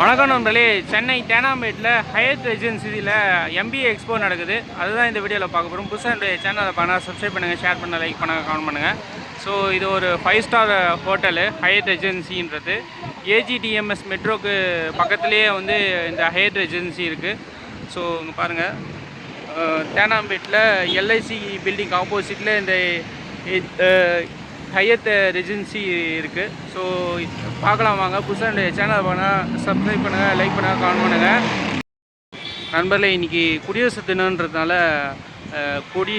வணக்கம் நண்பர்களே. சென்னை தேனாம்பேட்டில் ஹயத் ஏஜென்சியில் எம்பிஏ எக்ஸ்போ நடக்குது. அதுதான் இந்த வீடியோவில் பார்க்க போகிறோம் புதுசாக என்னுடைய சேனலை பண்ணால் சப்ஸ்கிரைப் பண்ணுங்கள் ஷேர் பண்ண லைக் பண்ணுங்கள் கமெண்ட் பண்ணுங்கள் ஸோ இது ஒரு ஃபைவ் ஸ்டார் ஹோட்டலு ஹயத் ஏஜென்சின்றது ஏஜிடிஎம்எஸ் மெட்ரோக்கு பக்கத்துலேயே வந்து இந்த ஹயத் ஏஜென்சி இருக்குது ஸோ இங்கே பாருங்கள் தேனாம்பேட்டில் எல்ஐசி பில்டிங் ஆப்போசிட்டில் இந்த ஹையத் ரெஜென்சி இருக்குது ஸோ பார்க்கலாம் வாங்க. புதுசாக என்னுடைய சேனல் பண்ணால் சப்ஸ்கிரைப் பண்ணுங்கள் லைக் பண்ணுங்கள் கமெண்ட் பண்ணுங்கள் நண்பர்களே இன்றைக்கி குடியரசு தினன்றதுனால கொடி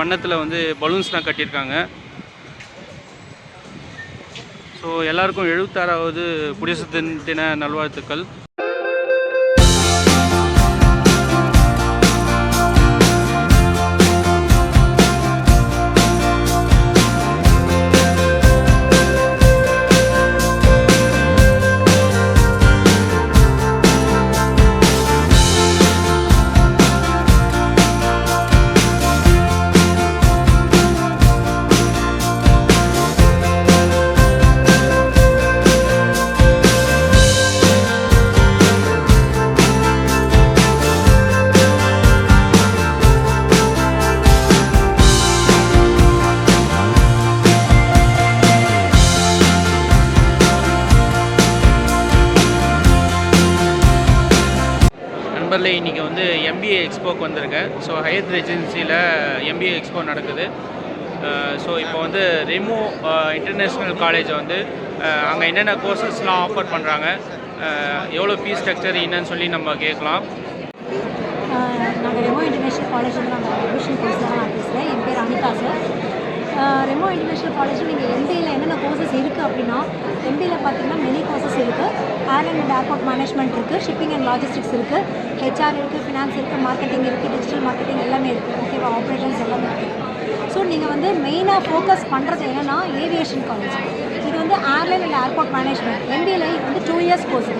வண்ணத்தில் வந்து பலூன்ஸ்லாம் கட்டியிருக்காங்க. ஸோ எல்லாருக்கும் எழுபத்தாறாவது குடியரசு தின தின நல்வாழ்த்துக்கள். எக்ஸ்போக்கு வந்திருக்கேன். ஸோ ஹையத் ரெஜென்சியில் எம்பிஏ எக்ஸ்போ நடக்குது. Uh, ஸோ இப்போ வந்து ரெமோ இன்டர்நேஷ்னல் காலேஜ் வந்து uh, அங்கே என்னென்ன கோர்சஸ்லாம் ஆஃபர் பண்ணுறாங்க எவ்வளோ ஃபீஸ் ஸ்ட்ரக்சர் என்னன்னு சொல்லி நம்ம கேட்கலாம். நாங்கள் ரெமோ இன்டர்நேஷ்னல் காலேஜ் வந்து நாங்கள் அட்மிஷன் கோர்ஸ் தான் நான் பேசுகிறேன் என் பேர் அனிதா சார். ரெமோ இன்டர்நேஷ்னல் காலேஜில் நீங்கள் எம்பிஏல என்னென்ன கோர்சஸ் இருக்குது அப்படின்னா எம்பிஏல பார்த்தீங்கன்னா மெனி கோர்சஸ் இருக்குது ஏர் அண்ட் ஏர்போர்ட் மேனேஜ்மெண்ட் இருக்குது ஷிப்பிங் அண்ட் லாஜிஸ்டிக்ஸ் இருக்குது ஹெச்ஆர் இருக்குது ஃபினான்ஸ் இருக்குது மார்க்கெட்டிங் இருக்குது டிஜிட்டல் மார்க்கெட்டிங் எல்லாமே இருக்குது ஓகேவா ஆப்ரேஷன்ஸ் எல்லாமே இருக்குது ஸோ நீங்கள் வந்து மெயினாக ஃபோக்கஸ் பண்ணுறது என்னென்னா ஏவியேஷன் காலேஜ் இது வந்து ஏர்லைன் அண்ட் ஏர்போர்ட் மேனேஜ்மெண்ட் எம்பிஏல இது வந்து டூ இயர்ஸ் கோர்ஸ்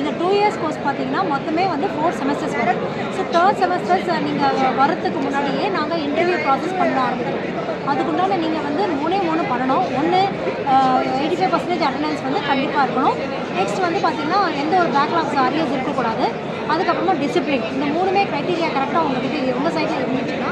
இந்த டூ இயர்ஸ் கோர்ஸ் பார்த்தீங்கன்னா மொத்தமே வந்து ஃபோர் செமஸ்டர்ஸ் வரும். ஸோ தேர்ட் செமஸ்டர்ஸ் நீங்கள் வரத்துக்கு முன்னாடியே நாங்கள் இன்டர்வியூ ப்ராசஸ் பண்ண ஆரம்பிக்கிறோம். அதுக்குண்டான நீங்கள் வந்து மூணே மூணு பண்ணணும். ஒன்று எயிட்டி ஃபைவ் பர்சன்டேஜ் அட்டண்டன்ஸ் வந்து கண்டிப்பாக இருக்கணும். நெக்ஸ்ட் வந்து பார்த்திங்கன்னா எந்த ஒரு பேக்லாக்ஸ் அரியர்ஸ் இருக்கக்கூடாது. அதுக்கப்புறமா டிசிப்ளின் இந்த மூணுமே க்ரைட்டீரியா கரெக்டாக உங்ககிட்ட உங்கள் சைட்டில் இருந்துச்சுன்னா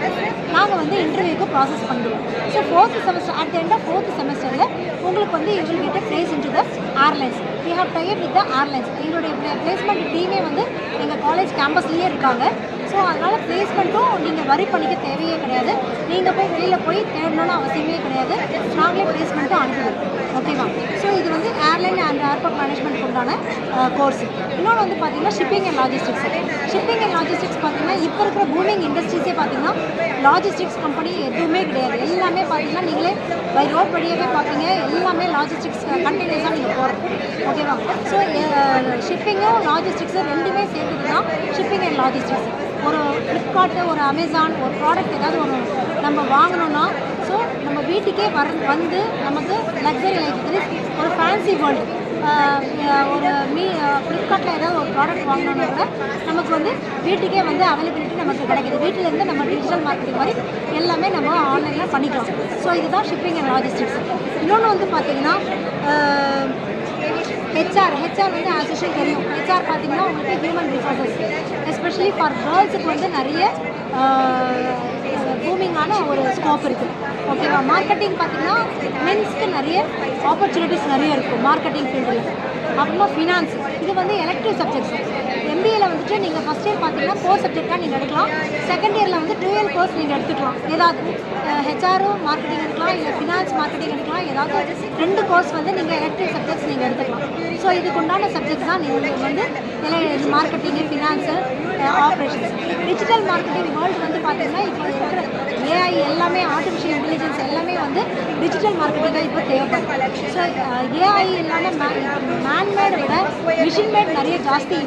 நாங்கள் வந்து இன்டர்வியூக்கு ப்ராசஸ் பண்ணுவோம் so fourth semester at end of fourth செமஸ்டரில் உங்களுக்கு வந்து you will place into the airlines we have type with the airlines எங்களுடைய பிளேஸ்மெண்ட் டீமே வந்து எங்கள் காலேஜ் கேம்பஸ்லேயே இருக்காங்க. ஸோ அதனால் பிளேஸ்மெண்ட்டும் நீங்கள் வரி பண்ணிக்க தேவையே கிடையாது. நீங்கள் போய் வெளியில் போய் தேடணும்னு அவசியமே கிடையாது. நாங்களே பிளேஸ்மெண்ட்டும் அனுப்பிடுவோம். ஓகேவா ஸோ இது வந்து ஏர்லைன் அண்ட் ஏர்போர்ட் மேனேஜ்மெண்ட் உண்டான கோர்ஸ் இன்னொன்று வந்து பார்த்தீங்கன்னா shipping and logistics shipping and logistics பார்த்தீங்கன்னா இப்போ இருக்கிற பூமிங் இண்டஸ்ட்ரீஸே பார்த்திங்கன்னா லாஜிஸ்டிக்ஸ் கம்பெனி எதுவுமே கிடையாது. எல்லாமே பார்த்தீங்கன்னா நீங்களே பை ரோட் வழியாகவே பார்ப்பீங்க எல்லாமே லாஜிஸ்டிக்ஸ் கண்டினியூஸாக நீங்கள் போகிறோம் ஓகேவா ஸோ ஷிப்பிங்கும் லாஜிஸ்டிக்ஸும் ரெண்டுமே சேர்த்துட்டு தான் ஷிப்பிங் அண்ட் லாஜிஸ்டிக்ஸ் ஒரு ஃப்ளிப்கார்ட்டு ஒரு அமேசான் ஒரு ப்ராடக்ட் ஏதாவது ஒரு நம்ம வாங்கினோன்னா ஸோ நம்ம வீட்டுக்கே வர வந்து நமக்கு லக்ஸரி லைஃப் ஒரு ஃபேன்சி வேர்ல்டு ஒரு மீ ஃப்ளிப்கார்ட்டில் ஏதாவது ஒரு ப்ராடக்ட் வாங்கினோன்னா கூட நமக்கு வந்து வீட்டுக்கே வந்து அவைலபிலிட்டி நமக்கு கிடைக்கிது. வீட்டிலேருந்து நம்ம டிஜிட்டல் மார்க்கெட்டிங் மாதிரி எல்லாமே நம்ம ஆன்லைனில் பண்ணிக்கலாம். ஸோ இதுதான் ஷிப்பிங் அண்ட் லாஜிஸ்டிக்ஸ் இன்னொன்று வந்து பார்த்திங்கன்னா ஹெச்ஆர் ஹெச்ஆர் வந்து ஆசிஷன் தெரியும். ஹெச்ஆர் பார்த்தீங்கன்னா உங்களுக்கு ஹியூமன் ரிசோர்ஸஸ் எஸ்பெஷலி ஃபார் கேர்ள்ஸுக்கு வந்து நிறைய பூமிங்கான ஒரு ஸ்கோப் இருக்குது ஓகேவா மார்க்கெட்டிங் பார்த்தீங்கன்னா மென்ஸ்க்கு நிறைய ஆப்பர்ச்சுனிட்டிஸ் நிறைய இருக்கும். மார்க்கெட்டிங் ஃபீல்டில் அப்புறமா ஃபினான்ஸ் இது வந்து எலக்டிவ் சப்ஜெக்ட்ஸ் எம்பிஏல வந்துட்டு நீங்கள் ஃபஸ்ட் இயர் பார்த்தீங்கன்னா கோர்ஸ் சப்ஜெக்டாக நீங்கள் எடுக்கலாம். செகண்ட் இயரில் வந்து டூயல் கோர்ஸ் நீங்கள் எடுத்துக்கலாம். ஏதாவது ஹெச்ஆரும் மார்க்கெட்டிங் எடுக்கலாம் இல்லை ஃபினான்ஸ் மார்க்கெட்டிங் எடுக்கலாம் ஏதாவது ரெண்டு கோர்ஸ் வந்து நீங்கள் எலக்டிவ் சப்ஜெக்ட்ஸ் நீங்கள் எடுத்துக்கலாம். ஸோ இதுக்கு உண்டான சப்ஜெக்ட்ஸ் தான் நீங்கள் வந்து marketing finance operations digital marketing world வந்து பார்த்தீங்கன்னா இப்போ இருக்கிற ஏஐ எல்லாமே ஆர்டிஃபிஷியல் இன்டெலிஜென்ஸ் எல்லாமே வந்து டிஜிட்டல் மார்க்கெட்டிங்காக இப்போ தேவைப்படுது. ஸோ ஏஐ இல்லாமல் மேன்மேடை விட மிஷின் மேட் நிறைய ஜாஸ்தி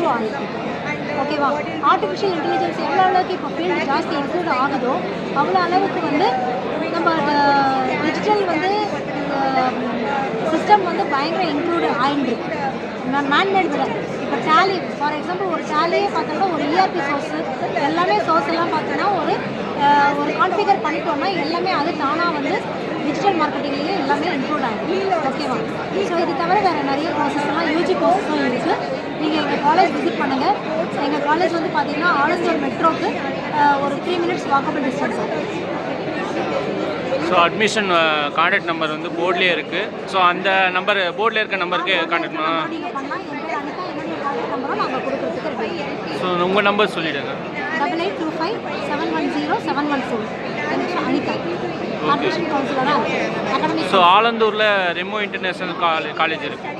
இம்ப்ரூவ் ஆகிருக்கு. ஓகேவா ஆர்டிஃபிஷியல் இன்டெலிஜென்ஸ் எவ்வளோ அளவுக்கு இப்போ ஃபீல்டு ஜாஸ்தி இன்க்ளூட் ஆகுதோ அவ்வளோ அளவுக்கு வந்து நம்ம டிஜிட்டல் வந்து சிஸ்டம் வந்து பயங்கர இன்க்ளூட் ஆகிட்டுருக்கு மேன்மேட் இப்போ டேலி ஃபார் எக்ஸாம்பிள் ஒரு டேலியே பார்த்தோம்னா ஒரு இஆர்பி சோர்ஸு எல்லாமே சோர்ஸ் எல்லாம் பார்த்தோன்னா ஒரு ஒரு கான்ஃபிகர் பண்ணிட்டோம்னா எல்லாமே அது தானாக வந்து டிஜிட்டல் மார்க்கெட்டிங்லேயே எல்லாமே இன்க்ளூட் ஆகும் ஓகேவா ஸோ இது தவிர வேறு நிறைய கோர்சஸ் யூஜி கோர்ஸும் இருக்குது நீங்கள் எங்கள் காலேஜ் விசிட் பண்ணுங்கள் எங்கள் காலேஜ் வந்து பார்த்தீங்கன்னா ஆலந்தூர் மெட்ரோக்கு ஒரு three minutes walkable distance so admission contact number வந்து போர்ட்லேயே இருக்குது ஸோ அந்த நம்பர் போர்டில் இருக்க நம்பருக்கு கான்டாக்ட் பண்ணலாம் ஸோ உங்கள் நம்பர் சொல்லிவிடுங்க double eight two five seven one zero seven one four Anitha. So ஆலந்தூரில் Remo international காலே காலேஜ் இருக்குது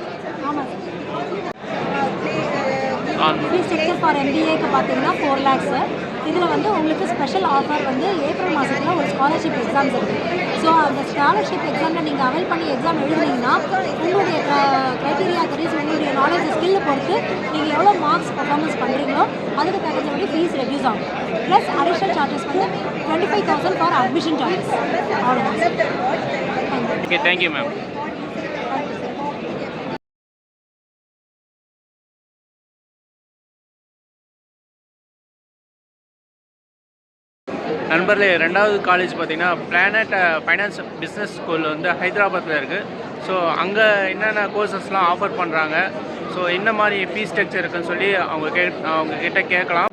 ஃபீஸ் ஸ்ட்ரக்சர் ஃபார் எம்பிஏக்கு பார்த்தீங்கன்னா ஃபோர் லேக்ஸு இதில் வந்து உங்களுக்கு ஸ்பெஷல் ஆஃபர் வந்து ஏப்ரல் மாதத்தில் ஒரு ஸ்காலர்ஷிப் எக்ஸாம்ஸ் இருக்குது ஸோ அந்த ஸ்காலர்ஷிப் எக்ஸாமில் நீங்கள் அவைல் பண்ணி எக்ஸாம் எழுதுனீங்கன்னா உங்களுடைய க்ரைட்டீரியா தெரியுது உங்களுடைய நாலேஜ் ஸ்கில்லை பொறுத்து நீங்கள் எவ்வளோ மார்க்ஸ் பர்ஃபார்மன்ஸ் பண்ணுறீங்களோ அதுக்கு தகுந்தபடி ஃபீஸ் ரெடியூஸ் ஆகும். ப்ளஸ் அடிஷ்னல் சார்ஜஸ் வந்து twenty five thousand for admission charges thank you okay thank you ma'am நண்பர்களே ரெண்டாவது காலேஜ் பார்த்தீங்கன்னா பிளானட் ஃபைனான்ஸ் பிஸ்னஸ் ஸ்கூல் வந்து ஹைதராபாத்தில் இருக்குது ஸோ அங்கே என்னென்ன கோர்சஸ்லாம் ஆஃபர் பண்ணுறாங்க ஸோ என்ன மாதிரி ஃபீஸ் ஸ்ட்ரக்சர் இருக்குன்னு சொல்லி அவங்க கே அவங்க கிட்ட கேட்கலாம்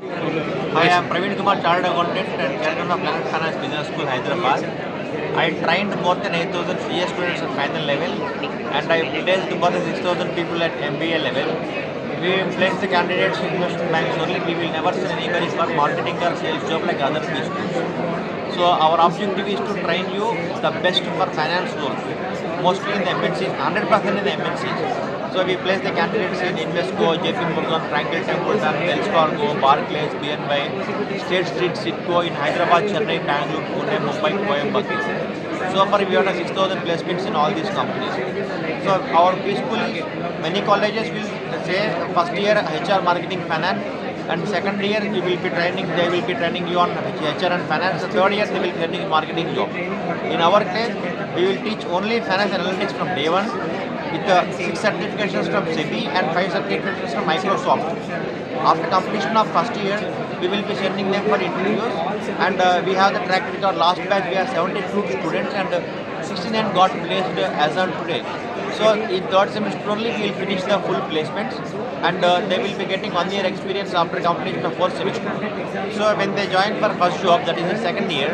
I am Praveen Kumar chartered accountant and character of Planet Finance Business School Hyderabad I trained more than 8,000 CS students at final level and I placed more than 6,000 people at MBA level. We place the candidates in investment banks only. We will never send anybody for marketing or sales job like other schools. So our objective is to train you the best for finance roles, mostly in the MNCs, 100% in the MNCs. So we place the candidates in Invesco, JP Morgan, Franklin Templeton, Wells Fargo, Barclays, BNY, State Street, Citco in Hyderabad, Chennai, Bangalore, Pune, Mumbai, Coimbatore. So far we have 6,000 placements in all these companies. So our is, many colleges will first year HR marketing finance and second year you will be training they will be training you on HR and finance. The third year they will be training marketing job. In our case we will teach only finance analytics from day one with six certifications from SEBI and five certifications from Microsoft. After completion of first year we will be sending them for interviews and uh, we have the track record. Last batch we have 72 students and uh, 69 got placed uh, as on today so in third semester only we will finish the full placements and uh, they will be getting one year experience after completion of fourth semester. So when they join for first job that is the second year,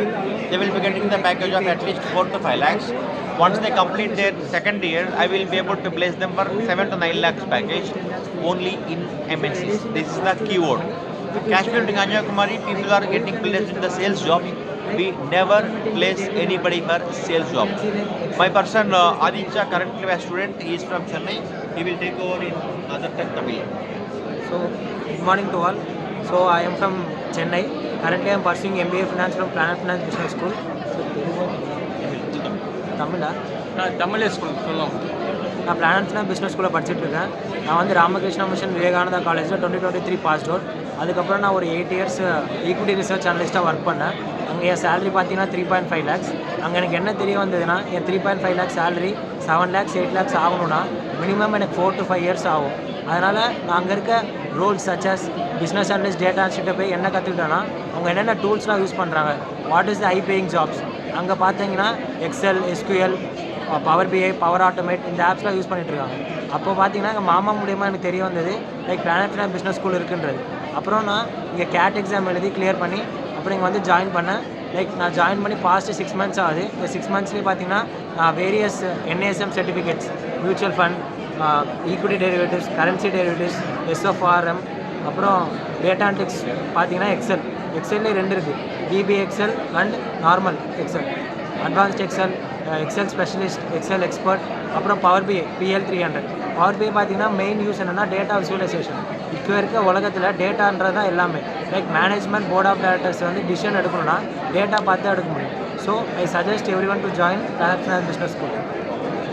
they will be getting the package of at least 4 to 5 lakhs. Once they complete their second year, I will be able to place them for 7 to 9 lakhs package only in MNCs. This is the keyword. Kashmir to Kanyakumari, people are getting placed in the sales job. We never place anybody for sales job. My person uh, Aditya, currently a student, he is from Chennai. He will take over in other Tamil. So, good morning to all. So, I am from Chennai. Currently, I am pursuing MBA Finance from Planet Finance Business School. தமிழா தமிழே school சொல்லுவோம் நான் planet Finance business ஸ்கூலில் படிச்சுட்டு இருக்கேன் நான் வந்து Ramakrishna mission Vivekananda காலேஜில் twenty twenty three pass out அதுக்கப்புறம் நான் ஒரு எயிட் இயர்ஸ் ஈக்விட்டி ரிசர்ச் அனலிஸ்ட்டாக ஒர்க் பண்ணேன் என் சேலரி பார்த்தீங்கன்னா த்ரீ பாயிண்ட் ஃபைவ் லேக்ஸ் அங்கே எனக்கு என்ன தெரிய வந்ததுன்னா என் three point five lakhs salary seven lakhs eight lakhs ஆகணும்னா மினிமம் எனக்கு ஃபோர் டு ஃபைவ் இயர்ஸ் ஆகும். அதனால் நான் அங்கே இருக்க roles such as business analyst data அனலிஸ்ட்டை போய் என்ன கற்றுக்கிட்டேன்னா அவங்க என்னென்ன டூல்ஸ்லாம் யூஸ் பண்ணுறாங்க what is the high paying jobs அங்கே பார்த்தீங்கன்னா Excel SQL Power BI Power Automate இந்த ஆப்ஸ்லாம் யூஸ் பண்ணிகிட்ருக்காங்க அப்போ பார்த்தீங்கன்னா எங்கள் மாமா மூலியமாக எனக்கு தெரிய வந்தது like Planet Finance Business School இருக்குன்றது. அப்புறம் நான் இங்கே கேட் எக்ஸாம் எழுதி கிளியர் பண்ணி அப்புறம் இங்கே வந்து ஜாயின் பண்ணேன். லைக் நான் ஜாயின் பண்ணி பாஸ்ட் சிக்ஸ் மந்த்ஸ் ஆகுது. இந்த சிக்ஸ் மந்த்ஸ்லேயே பார்த்தீங்கன்னா various NASM certificates mutual fund equity derivatives currency derivatives SFRM அப்புறம் டேட்டா டெக்ஸ் பார்த்தீங்கன்னா எக்ஸல் எக்ஸல்லே ரெண்டு இருக்குது DB Excel and normal Excel advanced Excel Excel specialist Excel expert அப்புறம் Power BI PL three hundred Power BI பார்த்தீங்கன்னா main use என்னென்னா data visualisation இப்போ இருக்க உலகத்தில் டேட்டான்றது தான் எல்லாமே. Like management board of directors வந்து டிசிஷன் எடுக்கணும்னா டேட்டா பார்த்து தான் எடுக்க முடியும். So I suggest every one to join Planet Business School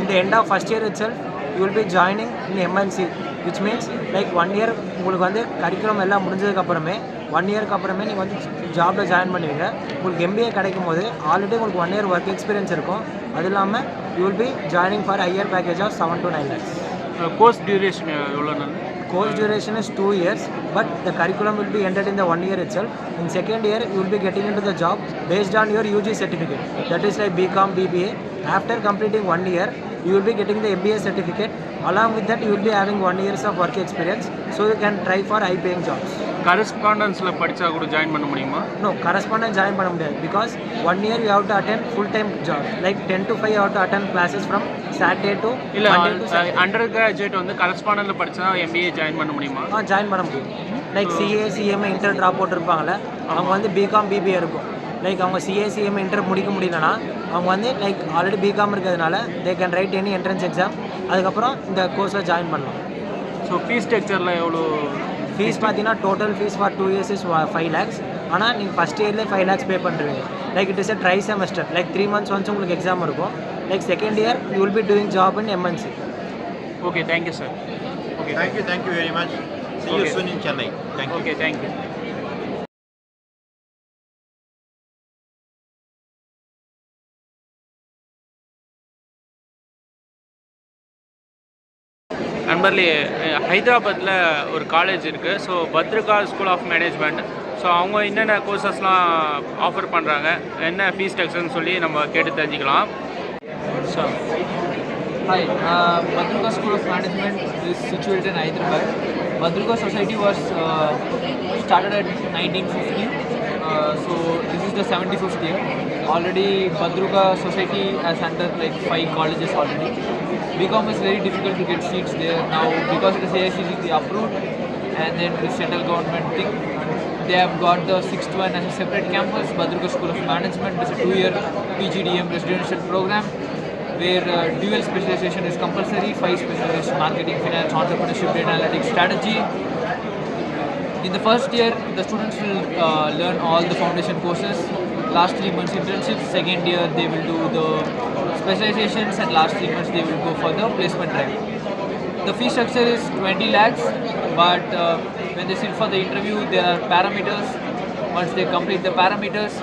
இந்த end of first year itself you will be joining in MNC which means like one year உங்களுக்கு வந்து curriculum எல்லாம் முடிஞ்சதுக்கப்புறமே ஒன் இயர்க்கு அப்புறமே நீங்கள் வந்து ஜாபில் ஜாயின் பண்ணுவீங்க. உங்களுக்கு எம்பிஏ கிடைக்கும் போது ஆல்ரெடி உங்களுக்கு ஒன் இயர் ஒர்க் எக்ஸ்பீரியன்ஸ் இருக்கும். அது இல்லாமல் you will be joining for higher package of seven to nine lakhs course duration எவ்வளோ நாள்? Course duration is two years but the curriculum will be ended in the one year itself. In second year you will be getting into the job based on your ug certificate. That is like bcom bba after completing one year you will be getting the mba certificate along with that you will be having one years of work experience so you can try for high paying jobs கரஸ்பாண்டன்ஸில் படித்தா கூட join பண்ண முடியுமா no correspondent join பண்ண முடியாது because one year you have to attend full time job like 10 to 5 you have to attend classes from saturday to இல்லை under graduate வந்து கரஸ்பாண்டன்ட்டில் படித்தா எம்பிஏ ஜாயின் பண்ண முடியுமா ஆ ஜாயின் பண்ண முடியும் like CA CMA inter drop out இருப்பாங்கல்ல அவங்க வந்து பிகாம் பிபிஏ இருக்கும் லைக் அவங்க சிஏ சிஎம்ஏ இன்டர் முடிக்க முடியலனா அவங்க வந்து லைக் ஆல்ரெடி பிகாம் இருக்கிறதுனால they can write any entrance exam அதுக்கப்புறம் இந்த கோர்ஸில் ஜாயின் பண்ணலாம். ஸோ ஃபீஸ் ஸ்ட்ரக்சரில் எவ்வளோ? ஃபீஸ் பார்த்தீங்கன்னா total fees for two years is five lakhs ஆனால் நீங்கள் ஃபஸ்ட் இயர்லேயே ஃபைவ் லேக்ஸ் பே பண்ணுறீங்க like it is a tri semester like three months once உங்களுக்கு எக்ஸாம் இருக்கும். Like second year you will be doing job in MNC okay thank you sir okay thank you very much. See you Okay. soon in Chennai. Thank you. Okay thank you Nampally ஹைதராபாத்தில் ஒரு college இருக்குது so Patrika school of management so அவங்க என்னென்ன கோர்சஸ்லாம் offer பண்ணுறாங்க என்ன fees ஸ்ட்ரக்சர்னு சொல்லி நம்ம கேட்டு தெரிஞ்சுக்கலாம். So hi Patrika school of management is is situated in Hyderabad. Badruga Society was uh, started at 1950, uh, so this is the 75th year. Already Badruga Society has entered like five colleges already. BCom is very difficult to get seats there now because it is AICTE approved and then the central government thing. They have got the sixth one as a separate campus, Badruga School of Management. It's a two-year PGDM residential program where uh, dual specialization is compulsory, five specialization marketing, finance, entrepreneurship, data analytics, strategy. In the first year, the students will uh, learn all the foundation courses. Last three months internships. Second year, they will do the specializations, and last three months they will go for the placement drive. The fee structure is 20 lakhs, but uh, when they sit for the interview, there are parameters. Once they complete the parameters,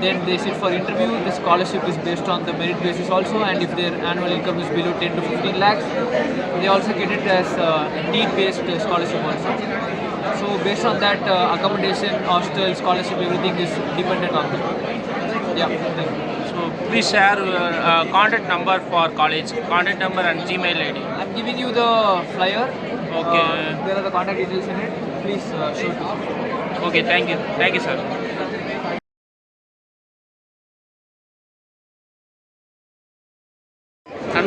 then they sit for interview. The scholarship is based on the merit basis also, and if their annual income is below 10 to 15 lakhs, they also get it as uh, need-based scholarship also based on that, uh, accommodation, hostel, scholarship, everything is dependent on that. Yeah. So please share uh, uh, contact number for college, contact number and Gmail ID. I'm giving you the flyer. Okay. Uh, there are the contact details in it. Please uh, show. Okay, thank you. Thank you, sir.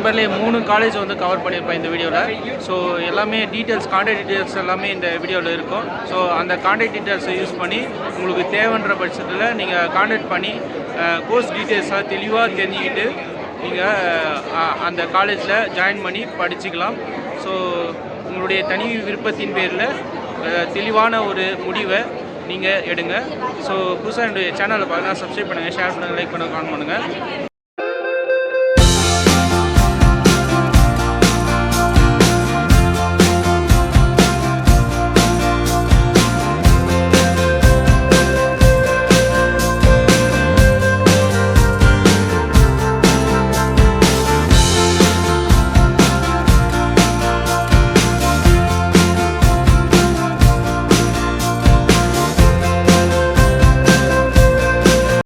நண்பர்களே மூணு college வந்து cover பண்ணியிருப்பேன் இந்த வீடியோவில் so எல்லாமே details contact details எல்லாமே இந்த வீடியோவில் இருக்கும். ஸோ அந்த கான்டாக்ட் டீட்டெயில்ஸை யூஸ் பண்ணி உங்களுக்கு தேவைன்ற பட்சத்தில் நீங்கள் கான்டாக்ட் பண்ணி கோர்ஸ் டீட்டெயில்ஸாக தெளிவாக தெரிஞ்சுக்கிட்டு நீங்கள் அந்த காலேஜில் ஜாயின் பண்ணி படிச்சுக்கலாம். ஸோ உங்களுடைய தனி விருப்பத்தின் பேரில் தெளிவான ஒரு முடிவை நீங்கள் எடுங்க. ஸோ புதுசாக என்னுடைய சேனலை பார்த்தீங்கன்னா சப்ஸ்கிரைப் பண்ணுங்கள் ஷேர் பண்ணுங்கள் லைக் பண்ணுங்கள் கான் பண்ணுங்கள்